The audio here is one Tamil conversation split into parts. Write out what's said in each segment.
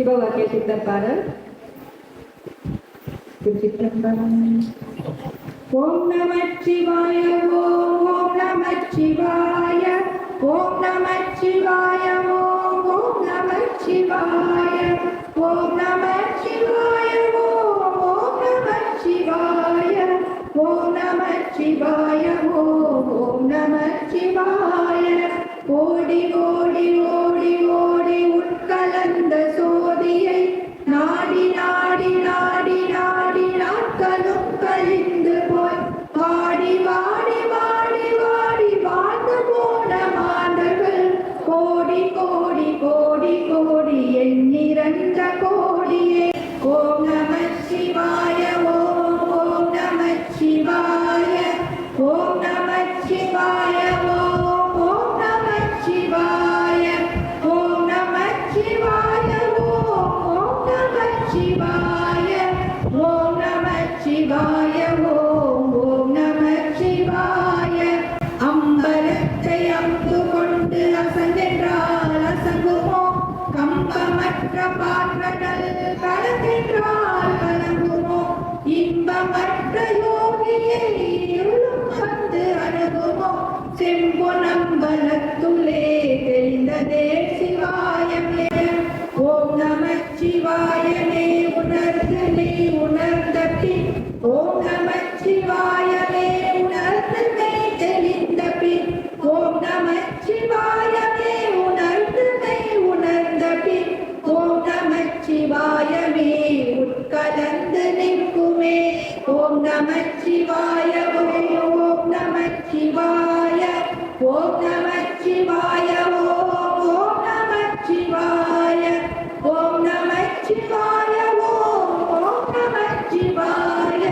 சிவவாக்கிய சித்தர் பாடல் திருச்சிற்றம்பலம். ஓம் நம சிவாய ஓம் ஓம் நம சிவாய ஓம் நம சிவாய ஓம் ஓம் நம சிவாய ஓம் நம சிவாய ஓம் ஓம் நம சிவாய ஓம் நம சிவாய ஓம் ஓம் நம சிவாய ஓடி ஓடி ஓ நாட்களும் சிவாய ஓம் ஓம் நம சிவாய. அம்பலத்தை அம்பு கொண்டு அசங்கென்றால் அசங்குமோ கம்பமற்ற பார்வடல் கலங்கென்றால் கலங்குமோ இன்பமற்ற யோகியை இருளும் வந்து தெரிந்ததே நம சிவாயமே உட்கலந்து நிற்குமே. ஓம் நம சிவாய ஓம் நம சிவாய ஓம் நம சிவாய ஓம் ஓம் நம சிவாய ஓம் நம சிவாய ஓம் ஓம் நம சிவாய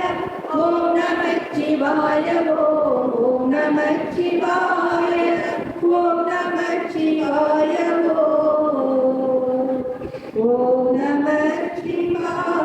ஓம் நம சிவாய ஓம் ஓம் நம சிவாய ஓம் நம Oh, never keep up.